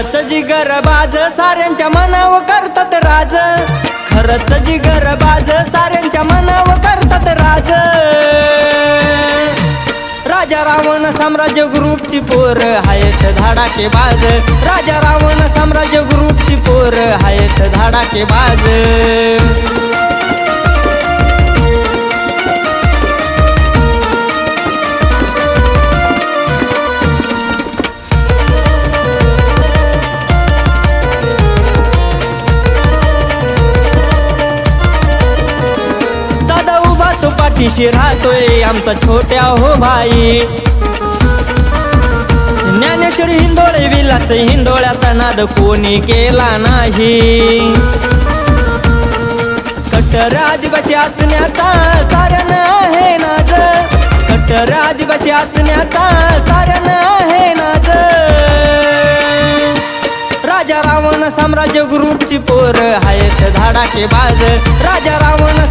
खरच जिगर बाज साऱ्यांच्या मनावर करतात राज. खरच जिगर बाज साऱ्यांच्या मनावर करतात राज. राजा रावण साम्राज्य ग्रुपची पोर आहेत धाडाके बाज. राजा रावण साम्राज्य ग्रुपची पोर आहेत धाडाके बाज. उभा पाठीशी राहतोय आमचा छोट्या हो भाई. ज्ञानेश्वरी हिंदोळे विलास हिंदोळ्याचा नाद कोणी केला नाही. कट्टर आदिवासी असण्याचा सारण आहे नाज कट्टर आदिवासी असण्याचा सारण आहे नाज राजा रावण साम्राज्य ग्रुपची पोर आहेत धाडाके बाज. राजा रावण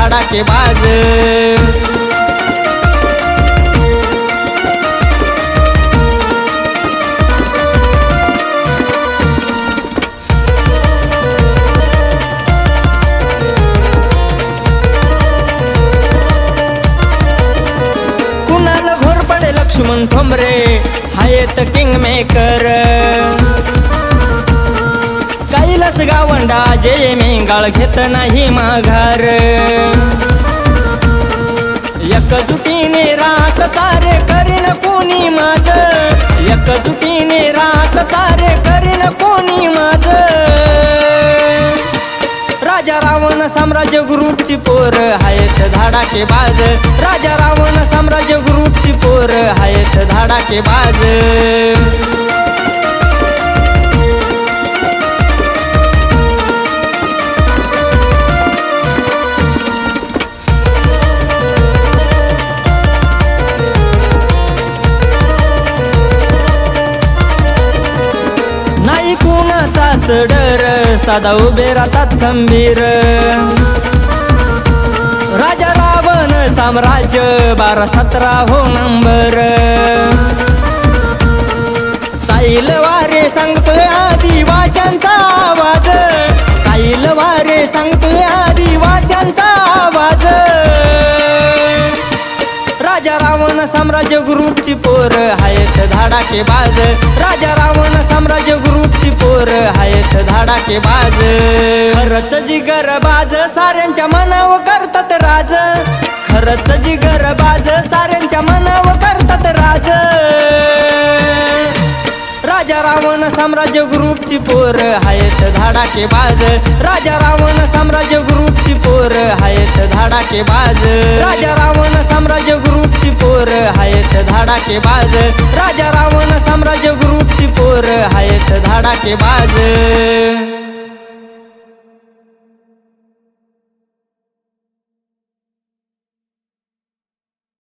धडाके बाज. कुणाला घोरपडे लक्ष्मण ठोंबरे? हायत किंग मेकर कैलास गावंडा जय मेंगाळ घेत नाही माघार. एकजुटीने राहत सारे करीन कोणी माझ. एकजुटीने राहत सारे करीन कोणी माझ. राजा रावण साम्राज्य ग्रुपची पोर आहेत धाडाके बाज. राजा रावण साम्राज्य ग्रुपची पोर आहेत धाडाके बाज. डर साधा उभे राहतात खंबीर. राजा रावण साम्राज्य बारा सतरा हो नंबर. साईल वारे सांगतोय आदिवाशांचा आवाज. साईल वारे सांगतोय आदिवाशा रावण साम्राज्य ग्रुपची पोर आहेत धाडाके बाज. राजा रावण साम्राज्य ग्रुपची पोर आहेत धाडाके बाज. खरच जिगर बाज साऱ्यांच्या मनाव करतात राज. खरच जिगर बाज साऱ्यांच्या मनाव करतात राज. राजा रावण साम्राज्य ग्रुपची पोर आहेत धाडाके बाज. राजा रावण धाडाके बाज. राजा रावण साम्राज्य ग्रुपची पोर आहेत धाडाके बाज. राजा रावण साम्राज्य ग्रुपची पोर आहेत धाडाके बाज.